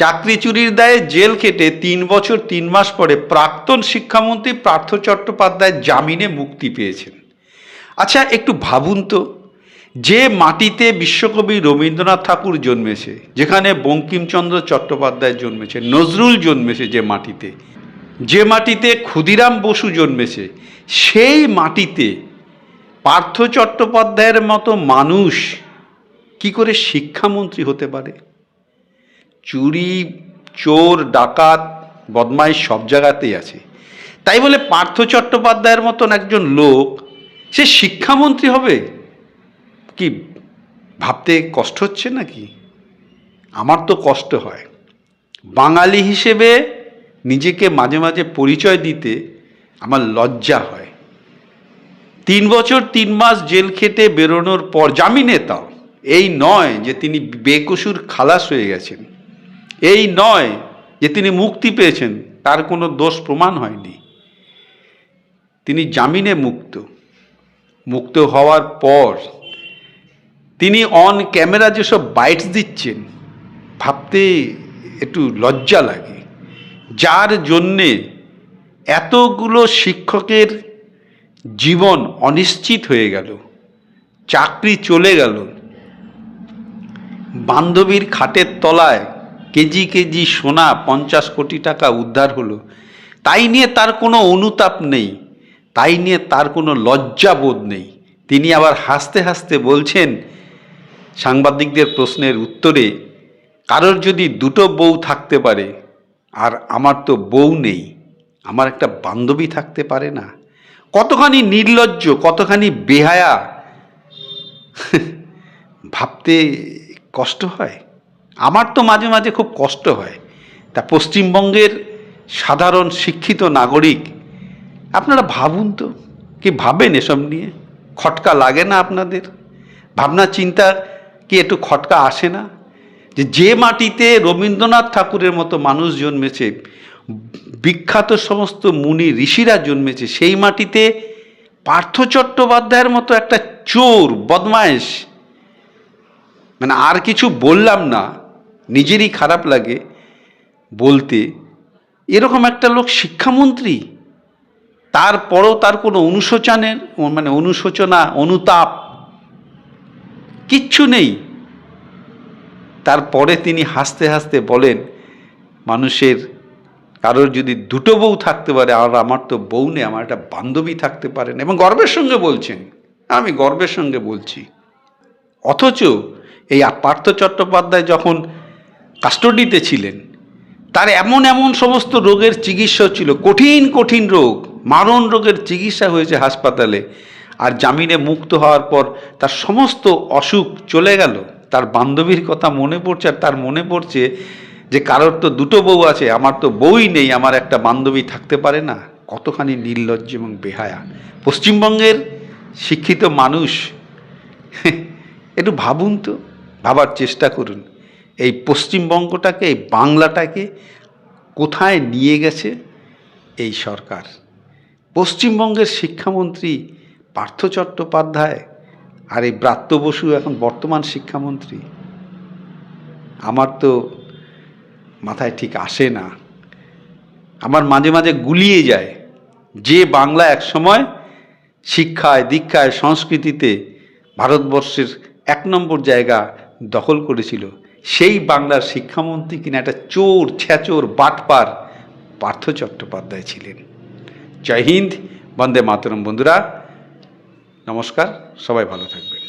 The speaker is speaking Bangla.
চাকরি চুরির দায়ে জেল খেটে তিন বছর তিন মাস পরে প্রাক্তন শিক্ষামন্ত্রী পার্থ চট্টোপাধ্যায় জামিনে মুক্তি পেয়েছেন। আচ্ছা একটু ভাবুন তো, যে মাটিতে বিশ্বকবি রবীন্দ্রনাথ ঠাকুর জন্মেছে, যেখানে বঙ্কিমচন্দ্র চট্টোপাধ্যায় জন্মেছে, নজরুল জন্মেছে যে মাটিতে যে মাটিতে ক্ষুদিরাম বসু জন্মেছে, সেই মাটিতে পার্থ চট্টোপাধ্যায়ের মতো মানুষ কি করে শিক্ষামন্ত্রী হতে পারে? চুরি, চোর, ডাকাত, বদমাইশ সব জায়গাতেই আছে। তাই বলে পার্থ চট্টোপাধ্যায়ের মতন একজন লোক, সে শিক্ষামন্ত্রী হবে? কি ভাবতে কষ্ট হচ্ছে নাকি? আমার তো কষ্ট হয়। বাঙালি হিসেবে নিজেকে মাঝে মাঝে পরিচয় দিতে আমার লজ্জা হয়। তিন বছর তিন মাস জেল খেটে বেরোনোর পর, জামিনে তাও। এই নয় যে তিনি বেকসুর খালাস হয়ে গেছেন। এই নয় যে তিনি মুক্তি পেয়েছেন, তার কোনো দোষ প্রমাণ হয়নি। তিনি জামিনে মুক্ত। মুক্ত হওয়ার পর তিনি অন ক্যামেরা যেসব বাইটস দিচ্ছেন, ভাবতে একটু লজ্জা লাগে। যার জন্যে এতগুলো শিক্ষকের জীবন অনিশ্চিত হয়ে গেল, চাকরি চলে গেল। বান্ধবীর খাটের তলায় কেজি কেজি সোনা পঞ্চাশ কোটি টাকা উদ্ধার হলো। তাই নিয়ে তার কোনো অনুতাপ নেই, তাই নিয়ে তার কোনো লজ্জাবোধ নেই। তিনি আবার হাসতে হাসতে বলছেন, সাংবাদিকদের প্রশ্নের উত্তরে, কারোর যদি দুটো বউ থাকতে পারে, আর আমার তো বউ নেই, আমার একটা বান্ধবী থাকতে পারে না। কতখানি নির্লজ্জ, কতখানি বেহায়া, ভাবতে কষ্ট হয়? আমার তো মাঝে মাঝে খুব কষ্ট হয়। তা পশ্চিমবঙ্গের সাধারণ শিক্ষিত নাগরিক, আপনারা ভাবুন তো, কি ভাবেন এসব নিয়ে? খটকা লাগে না আপনাদের? ভাবনা চিন্তা কি একটু খটকা আসে না? যে যে মাটিতে রবীন্দ্রনাথ ঠাকুরের মতো মানুষ জন্মেছে, বিখ্যাত সমস্ত মুনি ঋষিরা জন্মেছে, সেই মাটিতে পার্থ চট্টোপাধ্যায়ের মতো একটা চোর, বদমায়েশ মানে আর কিছু বললাম না। নিজেরই খারাপ লাগে বলতে এরকম একটা লোক শিক্ষামন্ত্রী। তারপরও তার কোনো অনুশোচনের মানে অনুশোচনা, অনুতাপ কিচ্ছু নেই। তারপরে তিনি হাসতে হাসতে বলেন, মানুষের কারোর যদি দুটো বউ থাকতে পারে, আর আমার তো বউ নেই, আমার একটা বান্ধবী থাকতে পারেন এবং গর্বের সঙ্গে বলছেন, আমি গর্বের সঙ্গে বলছি। অথচ এই পার্থ চট্টোপাধ্যায় যখন কাস্টডিতে ছিলেন। তার এমন এমন সমস্ত রোগের চিকিৎসা ছিল, কঠিন কঠিন রোগ, মারণ রোগের চিকিৎসা হয়েছে হাসপাতালে। আর জামিনে মুক্ত হওয়ার পর তার সমস্ত অসুখ চলে গেল। তার বান্ধবীর কথা মনে পড়ছে আর তার মনে পড়ছে যে, কারোর তো দুটো বউ আছে, আমার তো বউই নেই, আমার একটা বান্ধবী থাকতে পারে না। কতখানি নির্লজ্জ এবং বেহায়া। পশ্চিমবঙ্গের শিক্ষিত মানুষ, একটু ভাবুন তো, ভাবার চেষ্টা করুন। এই পশ্চিমবঙ্গটাকে, এই বাংলাটাকে কোথায় নিয়ে গেছে এই সরকার? পশ্চিমবঙ্গের শিক্ষামন্ত্রী পার্থ চট্টোপাধ্যায় আর এই ব্রাত্য বসু এখন বর্তমান শিক্ষামন্ত্রী, আমার তো মাথায় ঠিক আসে না। আমার মাঝে মাঝে গুলিয়ে যায় যে বাংলা একসময় শিক্ষায়, দীক্ষায়, সংস্কৃতিতে ভারতবর্ষের এক নম্বর জায়গা দখল করেছিল। সেই বাংলার শিক্ষামন্ত্রী কিনা একটা চোর, ছ্যাচোর, বাটপার পার্থ চট্টোপাধ্যায় ছিলেন। জয় হিন্দ, বন্দে মাতরম। বন্ধুরা, নমস্কার, সবাই ভালো থাকবে